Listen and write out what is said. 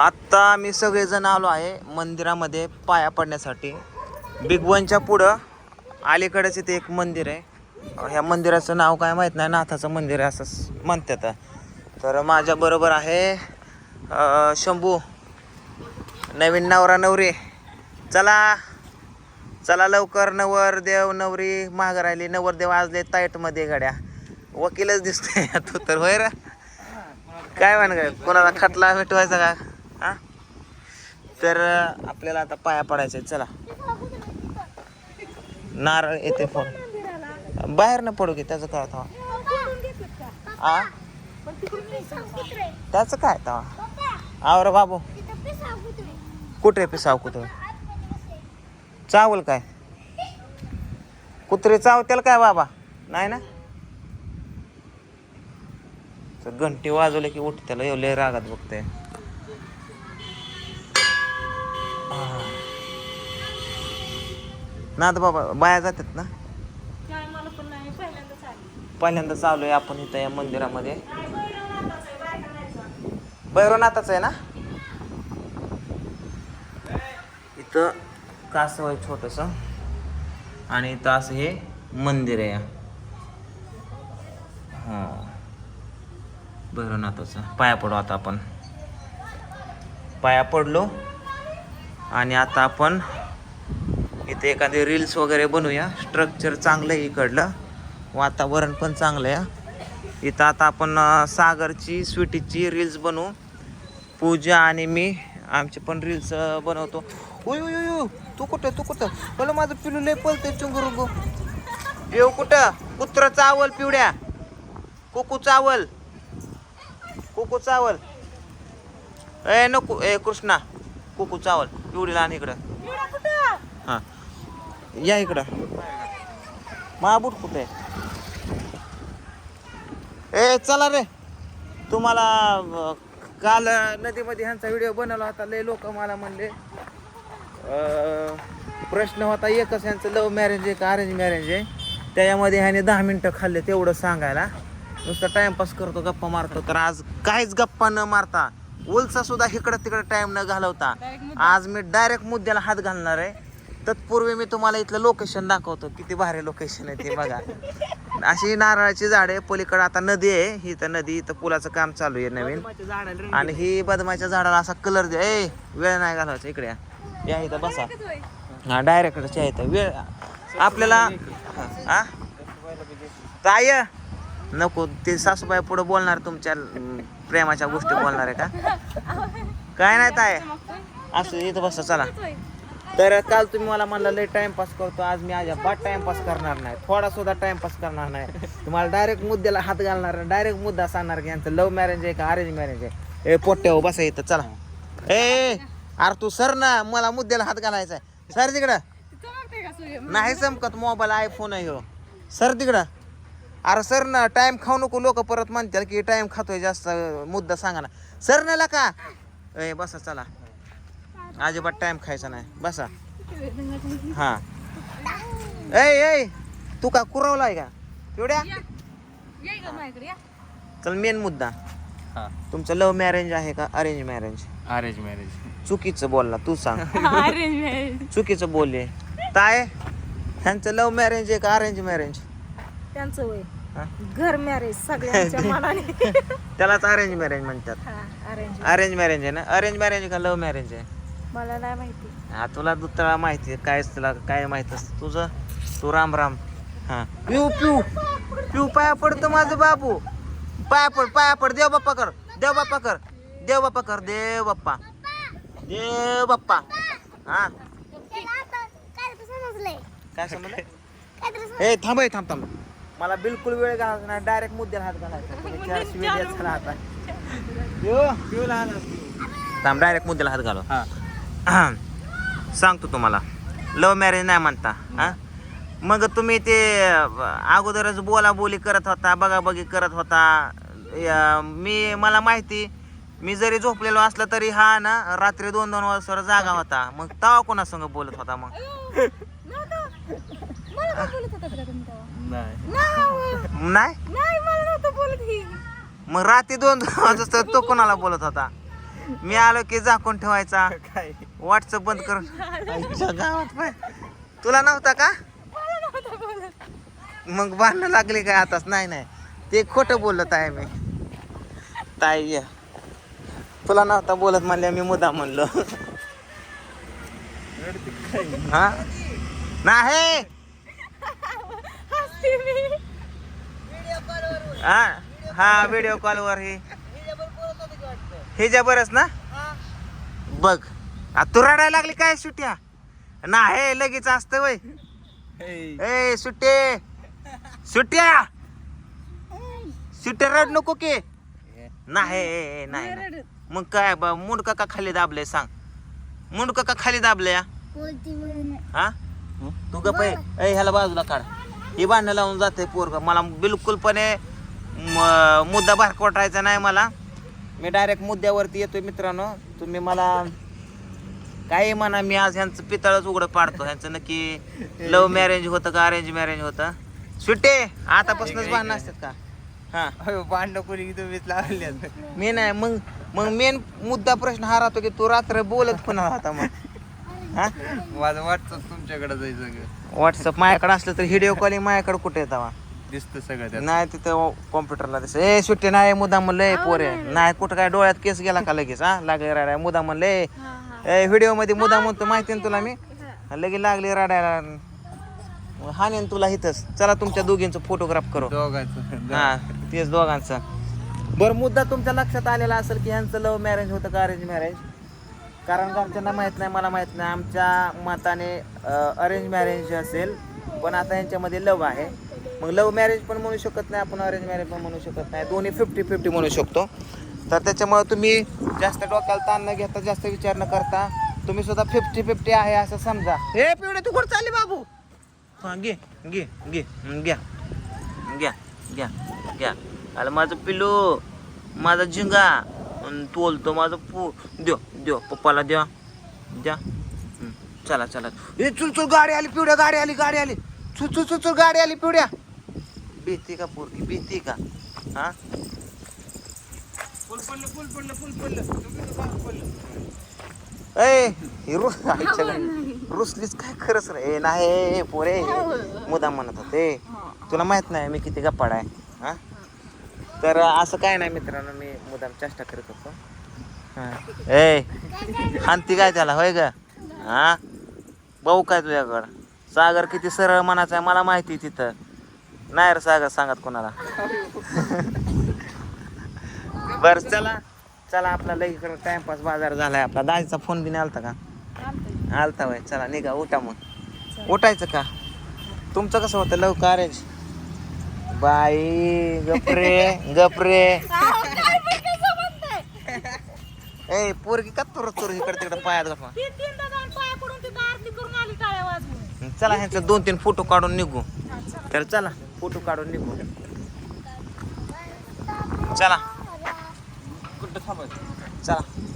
आत्ता आम्ही सगळेजण आलो आहे मंदिरामध्ये पाया पडण्यासाठी. बिग वनच्या पुढं अलीकडेच इथे एक मंदिर आहे. ह्या मंदिराचं नाव काय माहीत नाही नाथाचं मंदिर आहे असं म्हणतात. तर माझ्या बरोबर आहे शंभू. नवीन नवरा नवरी. चला चला लवकर नवर देव नवरी महाग राहिली. नवर देव आजले ताईटमध्ये गाड्या. वकीलच दिसतोय. तू तर होय रा. काय म्हण कोणाला खटला भेटवायचा का? तर आपल्याला आता पाया पडायचंय चला. नारळ येते फोन. बाहेर न पडू की त्याचं काय तवा आ? त्याचं काय तवा आवर बाबू. कुठे पिसाव कुठे चावल काय? कुत्रे चावतील काय बाबा? नाही ना? तर घंटी वाजवले की उठत्याला एवढे रागात बघते. ना तर बाबा बाया जातात ना? पहिल्यांदा चालू आहे आपण इथं या मंदिरामध्ये. भैरवनाथाचं आहे ना? इथं कासव आहे छोटस. आणि इथं असं हे मंदिर आहे. हा. भैरवनाथाचं. पाया पडू आता आपण. पाया पडलो. आणि आता आपण इथे एखादी रील्स वगैरे बनवूया. स्ट्रक्चर चांगलं आहे इकडलं. वातावरण पण चांगलं आहे. इथं आता आपण सागरची स्वीटीची रील्स बनवू. पूजा आणि मी आमचे पण रील्स बनवतो. उय उय, तू कुठं तू कुठं? बोला माझं पिलू लय पलते चुंगरुंगू. येऊ कुठं? कुत्र चावल पिवड्या. कुकू चावल. कुकू चावल. ए नको. ए कृष्णा. कुकू चावल. पिवडीला आणि इकडं. हां. या इकडं. महाबूट कुठे? ए चला रे. तुम्हाला काल नदीमध्ये ह्यांचा व्हिडिओ बनवला होता. लय लोक मला म्हणले. प्रश्न होता एकच ह्यांचं लव्ह मॅरेज आहे का अरेंज मॅरेज आहे? त्याच्यामध्ये ह्याने दहा मिनटं खाल्ले तेवढं सांगायला. नुसतं टाइमपास करतो गप्पा मारतो. तर आज काहीच गप्पा न मारता उलसा सुद्धा इकडं तिकडं टाइम न घालवता. आज मी डायरेक्ट मुद्द्याला हात घालणार आहे. तत्पूर्वी मी तुम्हाला इथलं लोकेशन दाखवतो. किती भारी लोकेशन आहे ते बघा. अशी नारळाची झाडे पलीकडे आता नदी आहे. ही तर नदी इथं पुलाचं काम चालू आहे नवीन. आणि ही बदमाच्या झाडाला असा कलर दे ए वेळ नाही घालवायचा. इकडे या. इथं बसा. हा डायरेक्टच या इथं. वेळ आपल्याला हा ताय नको ते सासूबाई पुढे बोलणार तुमच्या प्रेमाच्या गोष्टी बोलणार आहे का? काय नाही ताय असं इथं बसा चला. तर काल तुम्ही मला म्हणला लय टाइमपास करतो आज मी अजिबात टाइमपास करणार नाही. थोडा सुद्धा टाइमपास करणार नाही. तुम्हाला डायरेक्ट मुद्द्याला हात घालणार डायरेक्ट मुद्दा सांगणार की यांचं लव्ह मॅरेज आहे का अरेंज मॅरेज आहे. ए पोट्ट्या हो बसा इथं चला. ए अरे तू सर ना मला मुद्द्याला हात घालायचा आहे. सर तिकडं. नाही चमकत मोबाईल आयफोन आहे हो. सर तिकडं. अरे सर ना टाइम खाऊ नको लोक परत म्हणतात की टाइम खातोय जास्त मुद्दा सांगा ना. सर नाला का? ए बसा चला. अजिबात टाइम खायचा नाही. बसा. हा. ए ए तू का कुरवलाय का? तेवढ्या चल मेन मुद्दा. हा. तुमचं लव्ह मॅरेज आहे का? अरेंज मॅरेज अरेंज मॅरेज चुकीचं बोलला तू सांग. अरेंज मॅरेज चुकीचं बोलले. ताय ह्यांचं लव्ह मॅरेज आहे का अरेंज मॅरेज त्यांचं वय. हा? घर मॅरेज सगळ्यांच्या मनाने. त्यालाच अरेंज मॅरेज म्हणतात. हा अरेंज अरेंज मॅरेज आहे ना? अरेंज मॅरेज का लव्ह मॅरेज आहे? मला नाही माहिती. हा तुला दुतळा माहिती आहे. काय तुला काय माहीत असतं तुझं? तू राम राम. हा. पिऊ पिऊ. पिऊ पाया पडतो माझं बाबू. पाया पड पाया पड. देव बाप्पा कर. देव बाप्पा कर. देव बाप्पा कर. देव बाप्पा. देव बाप्पा. हा. काय समजलं? ए थांब ए, थांब थांब. मला बिलकुल वेळ घालायचा नाही. डायरेक्ट मुद्द्याला हात घालायचा. चार शिव्या चला आता. पिऊ. थांब डायरेक्ट मुद्द्याला हात घालो हा. सांगतो तुम्हाला. लव्ह मॅरेज नाही म्हणता हा? मग तुम्ही ते अगोदरच बोला बोली करत होता बघा बघी करत होता. या, मी मला माहिती मी जरी झोपलेलो असलं तरी हा ना रात्री दोन दोन वाजता जागा होता. मग तवा कोणासंग बोलत होता मग? मला काय बोलत होता का तुम्ही तेव्हा? नाही. नाही. नाही? मला नव्हतं बोलत मग रात्री दोन दोन वाजता तो कोणाला बोलत होता? मी आलो की झाकून ठेवायचा. काय? व्हॉट्सअप बंद करून. आईच्या गावात पाय तुला नव्हता का? मग भांडणं लागली काय आताच? नाही नाही. ते खोटं बोलत आहे मी. ताई ये. तुला नव्हता बोलत म्हणल्या मी मुद्दा म्हणलो. हा? नाही. हा? हा व्हिडिओ कॉलवर हे हे बरच ना? बघ आ, तू रडायला लागली काय सुट्या? नाही लगेच असतं वय. ए सुट्टे सुट्या. सुट्ट्या रड नको की. नाही. मग काय बा मुंडका का खाली दाबले सांग. मुंडका का खाली दाबले हा? तू गप ह्याला बाजूला काढ. ही भांडणं लावून जाते पोरग. मला बिलकुलपणे मुद्दा बाहेर कोटायचा नाही मला. मी डायरेक्ट मुद्द्यावरती येतोय मित्रांनो. तुम्ही मला काही म्हणा मी आज ह्यांचं पितळच उघडं पाडतो. ह्यांचं नक्की लव्ह मॅरेज होतं का अरेंज मॅरेज होतं? सुट्टे आतापासूनच भांडणं असतात का? हा. भांडण कोणी तुम्हीच लावले मी नाही मग मग मेन मुद्दा प्रश्न हा राहतो की तू रात्र बोलत पुन्हा राहता मग? हा? माझं व्हॉट्सअप तुमच्याकडे जायचं सगळं. व्हॉट्सअप माझ्याकडे असलं तर व्हिडिओ कॉलिंग माझ्याकडे कुठे येतावा दिसतं सगळं त्यात. नाही तिथं कॉम्प्युटरला दिसत. ए सुट्टी नाही मुद्दा म्हणलं ए पोरे. नाही कुठं काय डोळ्यात केस गेला का लगेच हा? लागले राडाय मुद्दा म्हणलं ए हा हा. ए व्हिडिओमध्ये मुद्दा म्हणतो माहिती ना तुला मी? लगेच लागली रडायला. हा नेन तुला इथंच. चला तुमच्या दोघींचं फोटोग्राफ करू. दोघांचं. हा तेच दोघांचं. बरं मुद्दा तुमच्या लक्षात आलेला असेल की ह्यांचं लव्ह मॅरेज होतं का अरेंज मॅरेज कारण घरच्यांना माहीत नाही मला माहीत नाही. आमच्या मताने अरेंज मॅरेज असेल पण आता यांच्यामध्ये लव आहे. मग लव्ह मॅरेज पण म्हणू शकत नाही आपण अरेंज मॅरेज पण म्हणू शकत नाही. दोन्ही फिफ्टी फिफ्टी म्हणू शकतो. तर त्याच्यामुळे तुम्ही जास्त डोक्याला ताण न घेता जास्त विचार न करता तुम्ही सुद्धा फिफ्टी फिफ्टी आहे असं समजा. हे पिवडे तू कुठं चालली बाबू? हा घे घे घे घ्या घ्या घ्या घ्या. आलं माझं पिलू माझा झिंगा. तोलतो माझं पू द्यो द्यो पप्पाला द्या द्या. चला चला. ए चुल चुल गाडी आली पिवड्या गाडी आली गाडी आली. चुल चुल चुल चुल गाडी आली पिवड्या भीती का पोरगी? भीती का? हा. रुसलीच काय खरंच रे? नाही ए, पोरे. मुदा म्हणत होते. तुला माहीत नाही मी किती गप्पाड आहे. हा? तर असं काय नाही मित्रांनो मी मुदाम चेष्टा करत होतो. हा. ए हानती काय त्याला? होय ग? हा? भाऊ काय तुझ्याकडं? सागर किती सरळ मनाचा आहे मला माहिती आहे तिथं. नाही रे सागर सांगत कोणाला. बर चला चला आपला लई टाइमपास बाजार झालाय आपला. दाजीचा फोन बी नाही आलता का? आलता वय चला निघा उठा मग. उठायचं का? तुमचं कसं होतं लव कॅरेज बाई गपरे गपरे ए पोरगी का तुर तुर इकडे तिकडे पायात गप्पा? चला ह्यांचं दोन तीन फोटो काढून निघू. तर चला. फोटो काढून निघू. चला. कुठं थांबायचं चला.